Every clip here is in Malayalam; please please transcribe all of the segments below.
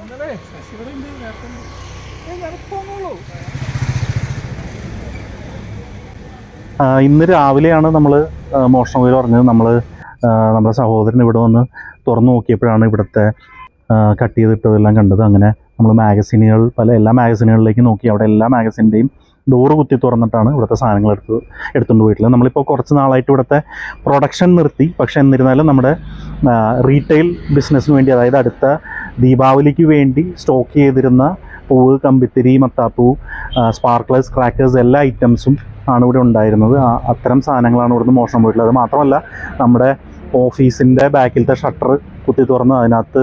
ഇന്നലെ ശശിവിടെ ഉണ്ട്. നേരത്തെ ഇന്ന് രാവിലെയാണ് നമ്മൾ മോഷണം വീട് പറഞ്ഞത്. നമ്മൾ നമ്മുടെ സഹോദരൻ ഇവിടെ വന്ന് തുറന്നു നോക്കിയപ്പോഴാണ് ഇവിടുത്തെ കട്ട് ചെയ്തിട്ടതെല്ലാം കണ്ടത്. അങ്ങനെ നമ്മൾ മാഗസീനുകൾ പല എല്ലാ മാഗസീനുകളിലേക്കും നോക്കി. അവിടെ എല്ലാ മാഗസിന്റെയും ഡോറ് കുത്തി തുറന്നിട്ടാണ് ഇവിടുത്തെ സാധനങ്ങൾ എടുത്ത് എടുത്തുകൊണ്ട് പോയിട്ടുള്ളത്. നമ്മളിപ്പോൾ കുറച്ച് നാളായിട്ട് ഇവിടുത്തെ പ്രൊഡക്ഷൻ നിർത്തി. പക്ഷേ എന്നിരുന്നാലും നമ്മുടെ റീറ്റെയിൽ ബിസിനസ്സിന് വേണ്ടി അതായത് അടുത്ത ദീപാവലിക്ക് വേണ്ടി സ്റ്റോക്ക് ചെയ്തിരുന്ന പൂവ് കമ്പിത്തിരി മത്താപ്പൂ സ്പാർക്ലേഴ്സ് ക്രാക്കേഴ്സ് എല്ലാ ഐറ്റംസും ആണ് ഇവിടെ ഉണ്ടായിരുന്നത്. അത്തരം സാധനങ്ങളാണ് ഇവിടുന്ന് മോഷണം പോയിട്ടുള്ളത്. അത് മാത്രമല്ല നമ്മുടെ ഓഫീസിന്റെ ബാക്കിലത്തെ ഷട്ടർ കുത്തി തുറന്ന് അതിനകത്ത്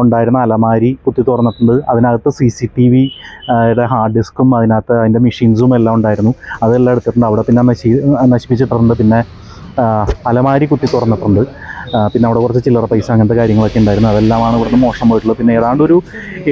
ഉണ്ടായിരുന്ന അലമാരി കുത്തി തുറന്നിട്ടുണ്ട്. അതിനകത്ത് C C T V hard ഡിസ്കും അതിനകത്ത് അതിന്റെ മെഷീൻസും എല്ലാം ഉണ്ടായിരുന്നു. അതെല്ലാം എടുത്തിട്ടുണ്ട്. അവിടെ പിന്നെ നശി നശിപ്പിച്ചിട്ടുണ്ട്. പിന്നെ അലമാരി കുത്തി തുറന്നിട്ടുണ്ട്. പിന്നെ അവിടെ കുറച്ച് ചില്ലറ പൈസ അങ്ങനത്തെ കാര്യങ്ങളൊക്കെ ഉണ്ടായിരുന്നു. അതെല്ലാമാണ് ഇവിടുന്ന് മോശം പോയിട്ടുള്ളത്. പിന്നെ ഏതാണ്ട് ഒരു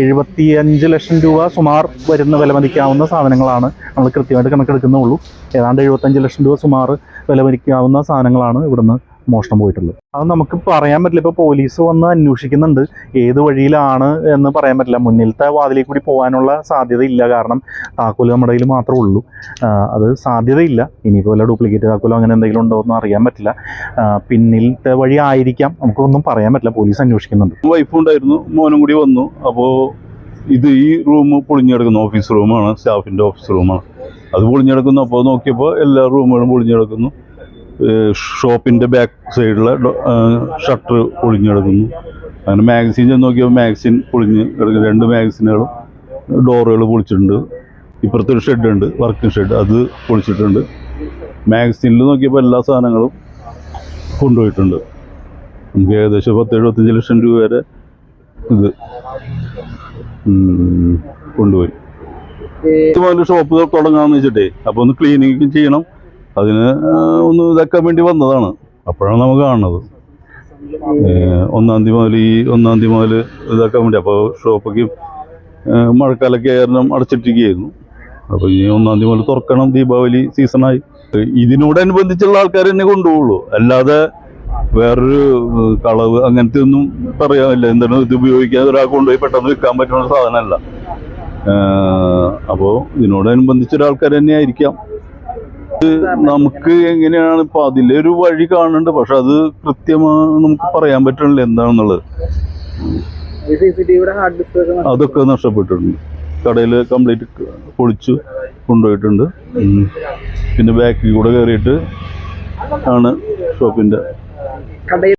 എഴുപത്തി അഞ്ച് ലക്ഷം രൂപ സുമാർ വരുന്ന വിലമതിക്കാവുന്ന സാധനങ്ങളാണ് നമ്മൾ കൃത്യമായിട്ട് കണക്കെടുക്കുന്നുള്ളൂ. ഏതാണ്ട് എഴുപത്തഞ്ച് ലക്ഷം രൂപ സുമാർ വിലമതിക്കാവുന്ന സാധനങ്ങളാണ് ഇവിടുന്ന് മോഷണം പോയിട്ടുള്ളത്. അത് നമുക്ക് പറയാൻ പറ്റില്ല. ഇപ്പോൾ പോലീസ് വന്ന് അന്വേഷിക്കുന്നുണ്ട്. ഏത് വഴിയിലാണ് എന്ന് പറയാൻ പറ്റില്ല. മുന്നിലത്തെ വാതിലേക്ക് കൂടി പോകാനുള്ള സാധ്യത ഇല്ല. കാരണം താക്കോൽ നമ്മുടെ കയ്യിൽ മാത്രമേ ഉള്ളൂ. അത് സാധ്യതയില്ല. ഇനിയിപ്പോൾ വല്ല ഡ്യൂപ്ലിക്കേറ്റ് താക്കോലോ അങ്ങനെ എന്തെങ്കിലും ഉണ്ടോ എന്ന് അറിയാൻ പറ്റില്ല. പിന്നിലത്തെ വഴി ആയിരിക്കാം. നമുക്കൊന്നും പറയാൻ പറ്റില്ല. പോലീസ് അന്വേഷിക്കുന്നുണ്ട്. വൈഫ് ഉണ്ടായിരുന്നു. മോനും കൂടി വന്നു. അപ്പോൾ ഇത് ഈ റൂം പൊളിഞ്ഞെടുക്കുന്നു. ഓഫീസ് റൂമാണ്. സ്റ്റാഫിന്റെ ഓഫീസ് റൂമാണ്. അത് പൊളിഞ്ഞെടുക്കുന്നു. അപ്പോൾ നോക്കിയപ്പോൾ എല്ലാ റൂമുകളും പൊളിഞ്ഞെടുക്കുന്നു. ഷോപ്പിന്റെ ബാക്ക് സൈഡിലെ ഷട്ടർ പൊളിഞ്ഞെടുക്കുന്നു. അങ്ങനെ മാഗസിൻ ചെന്ന് നോക്കിയപ്പോൾ മാഗസിൻ പൊളിഞ്ഞ് കിടക്കുന്നു. രണ്ട് മാഗസിനുകളും ഡോറുകൾ പൊളിച്ചിട്ടുണ്ട്. ഇപ്പുറത്തൊരു ഷെഡ് ഉണ്ട് വർക്കിംഗ് ഷെഡ് അത് പൊളിച്ചിട്ടുണ്ട്. മാഗസിനിൽ നോക്കിയപ്പോൾ എല്ലാ സാധനങ്ങളും കൊണ്ടുപോയിട്ടുണ്ട്. നമുക്ക് ഏകദേശം പത്ത് എഴുപത്തഞ്ച് ലക്ഷം രൂപ വരെ ഇത് കൊണ്ടുപോയി. ഷോപ്പ് തുടങ്ങാന്ന് വെച്ചിട്ടേ അപ്പോൾ ഒന്ന് ക്ലീനിങ് ചെയ്യണം. അതിന് ഒന്ന് ഇതാക്കാൻ വേണ്ടി വന്നതാണ്. അപ്പോഴാണ് നമുക്ക് കാണുന്നത്. ഒന്നാം തീയതി മുതൽ ഈ ഒന്നാം തീയതി മുതൽ ഇതാക്കാൻ വേണ്ടി. അപ്പോൾ ഷോപ്പൊക്കെ മഴക്കാലൊക്കെ കാരണം അടച്ചിട്ടിരിക്കുകയായിരുന്നു. അപ്പോൾ ഈ ഒന്നാം തീയതി മുതൽ തുറക്കണം. ദീപാവലി സീസണായി. ഇതിനോടനുബന്ധിച്ചുള്ള ആൾക്കാർ തന്നെ കൊണ്ടുപോകുള്ളൂ. അല്ലാതെ വേറൊരു കളവ് അങ്ങനത്തെ ഒന്നും പറയാമില്ല എന്താണ് ഇത് ഉപയോഗിക്കാതെ ഒരാൾ കൊണ്ടുപോയി പെട്ടെന്ന് വിൽക്കാൻ പറ്റുന്ന സാധനമല്ല. അപ്പോൾ ഇതിനോടനുബന്ധിച്ചൊരാൾക്കാർ തന്നെ ആയിരിക്കാം നമുക്ക് എങ്ങനെയാണ് ഇപ്പൊ അതിലൊരു വഴി കാണുന്നുണ്ട് പക്ഷെ അത് കൃത്യമാണ് നമുക്ക് പറയാൻ പറ്റണില്ല എന്താണെന്നുള്ളത്. അതൊക്കെ നഷ്ടപ്പെട്ടിട്ടുണ്ട്. കടയിൽ കംപ്ലീറ്റ് പൊളിച്ചു കൊണ്ടുപോയിട്ടുണ്ട്. പിന്നെ ബാക്കിൽ കൂടെ കയറിയിട്ട് ആണ് ഷോപ്പിന്റെ